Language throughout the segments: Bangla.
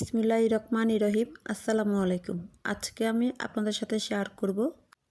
বিসমিল্লাহ রহমান রহিম। আসসালামু আলাইকুম। আজকে আমি আপনাদের সাথে শেয়ার করব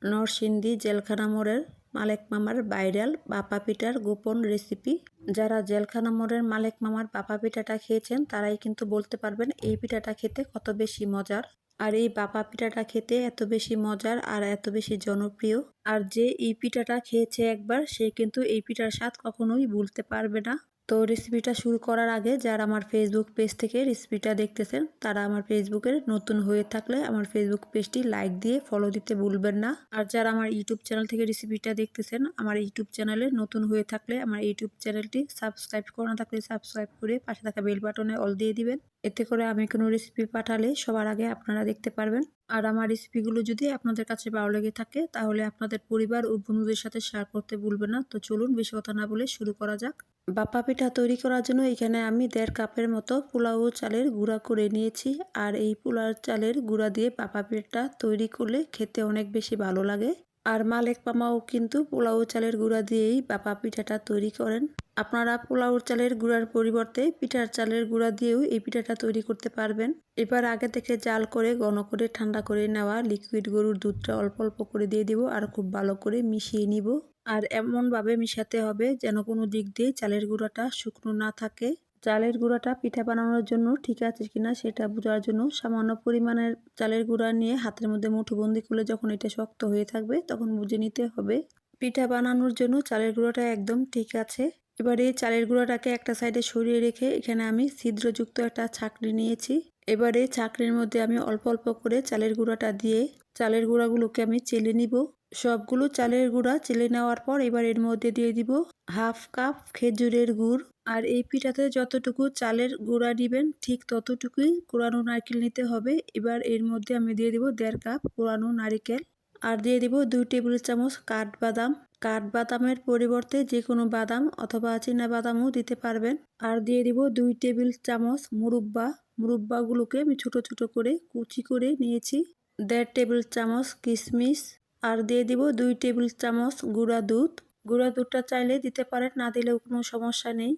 নরসিংদী জেলখানা মোড়ের মালেক মামার ভাইরাল বাপা পিঠার গোপন রেসিপি। যারা জেলখানা মোড়ের মালেক মামার বাপা পিঠাটা খেয়েছেন, তারাই কিন্তু বলতে পারবেন এই পিঠাটা খেতে কত বেশি মজার। আর এই বাপা পিঠাটা খেতে এত বেশি মজার আর এত বেশি জনপ্রিয়। আর যে এই পিঠাটা খেয়েছে একবার, সে কিন্তু এই পিঠার স্বাদ কখনোই ভুলতে পারবে না। তো রেসিপিটা শুরু করার আগে যারা আমার ফেসবুক পেজ থেকে রেসিপিটা দেখতেছেন, তারা আমার ফেসবুকের নতুন হয়ে থাকলে আমার ফেসবুক পেজটি লাইক দিয়ে ফলো দিতে ভুলবেন না। আর যারা আমার ইউটিউব চ্যানেল থেকে রেসিপিটা দেখতেছেন, আমার ইউটিউব চ্যানেলে নতুন হয়ে থাকলে আমার ইউটিউব চ্যানেলটি সাবস্ক্রাইব করা থাকলে সাবস্ক্রাইব করে পাশে থাকা বেল বাটনে অল দিয়ে দিবেন। এতে করে আমি কোনো রেসিপি পাঠালে সবার আগে আপনারা দেখতে পারবেন। আর আমার রেসিপিগুলো যদি আপনাদের কাছে ভালো লেগে থাকে, তাহলে আপনাদের পরিবার ও বন্ধুদের সাথে শেয়ার করতে ভুলবেন না। তো চলুন বেশি কথা না বলে শুরু করা যাক। বাপ্পা পিঠা তৈরি করার জন্য এখানে আমি দেড় কাপের মতো পোলাও চালের গুঁড়া করে নিয়েছি। আর এই পোলাও চালের গুঁড়া দিয়ে বাপ্পা পিঠা তৈরি করলে খেতে অনেক বেশি ভালো লাগে। আর মালেক পামাও কিন্তু পোলাও চালের গুঁড়া দিয়েই বাপা পিঠাটা তৈরি করেন। আপনারা পোলাও চালের গুঁড়ার পরিবর্তে পিঠার চালের গুঁড়া দিয়েও এই পিঠাটা তৈরি করতে পারবেন। এবার আগে থেকে জাল করে, ঘন করে, ঠান্ডা করে নেওয়া লিকুইড গরুর দুধটা অল্প অল্প করে দিয়ে দিব। আর খুব ভালো করে মিশিয়ে নিব। আর এমনভাবে মিশাতে হবে যেন কোনো দিক দিয়ে চালের গুঁড়াটা শুকনো না থাকে। চালের গুঁড়াটা পিঠা বানানোর জন্য ঠিক আছে কিনা সেটা বোঝার জন্য সামান্য পরিমাণের চালের গুঁড়া নিয়ে হাতের মধ্যে মুঠোবন্দি করলে যখন এটা শক্ত হয়ে থাকবে তখন বুঝে নিতে হবে। পিঠা বানানোর জন্য চালের গুঁড়াটা একদম ঠিক আছে। এবারে চালের গুঁড়াটাকে একটা সাইডে সরিয়ে রেখে এখানে আমি ছিদ্রযুক্ত একটা ছাকনি নিয়েছি। এবারে ছাকনির মধ্যে আমি অল্প অল্প করে চালের গুঁড়াটা দিয়ে চালের গুঁড়াগুলোকে আমি চেলে নিব। সবগুলো চালের গুঁড়া চেলে নেওয়ার পর এবার এর মধ্যে দিয়ে দিব হাফ কাপ খেজুরের গুড়। আর এই পিঠাতে যতটুকু চালের গুঁড়া নেবেন ঠিক ততটুকুই কোরানো নারকেল নিতে হবে। এবার এর মধ্যে আমি দিয়ে দিব দেড় কাপ কোরানো নারিকেল। আর দিয়ে দিব দুই টেবিল চামচ কাঠবাদাম। কাঠবাদামের পরিবর্তে যে কোনো বাদাম অথবা চীনা বাদামও দিতে পারবেন। আর দিয়ে দিব দুই টেবিল চামচ মুরব্বা। মুরব্বাগুলোকে আমি ছোট ছোট করে কুচি করে নিয়েছি। দেড় টেবিল চামচ কিশমিশ আর দিয়ে দিব দুই টেবিল চামচ গুঁড়া দুধ। গুঁড়া দুধটা চাইলে দিতে পারেন, না দিলেও কোনো সমস্যা নেই।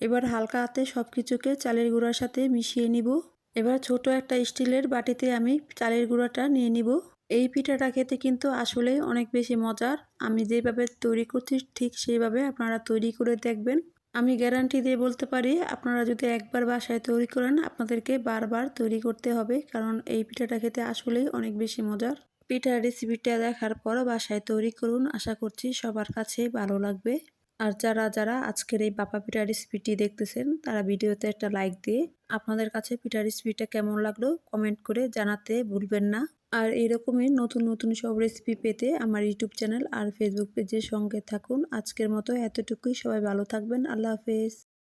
এবার হালকা হাতে সব কিছুকে চালের গুঁড়ার সাথে মিশিয়ে নিব। এবার ছোট একটা স্টিলের বাটিতে আমি চালের গুঁড়াটা নিয়ে নিব। এই পিঠাটা খেতে কিন্তু আসলেই অনেক বেশি মজার। আমি যেভাবে তৈরি করছি ঠিক সেইভাবে আপনারা তৈরি করে দেখবেন। আমি গ্যারান্টি দিয়ে বলতে পারি, আপনারা যদি একবার বাসায় তৈরি করেন, আপনাদেরকে বারবার তৈরি করতে হবে। কারণ এই পিঠাটা খেতে আসলেই অনেক বেশি মজার। পিঠার রেসিপিটা দেখার পর বাসায় তৈরি করুন, আশা করছি সবার কাছে ভালো লাগবে। আর যারা যারা আজকের এই বাপা পিঠা রেসিপিটি দেখতেছেন, তারা ভিডিওতে একটা লাইক দিয়ে আপনাদের কাছে পিঠা রেসিপিটা কেমন লাগল কমেন্ট করে জানাতে ভুলবেন না। আর এরকমই নতুন নতুন সব রেসিপি পেতে আমার ইউটিউব চ্যানেল আর ফেসবুক পেজের সঙ্গে থাকুন। আজকের মতো এতটুকুই। সবাই ভালো থাকবেন। আল্লাহ হাফেজ।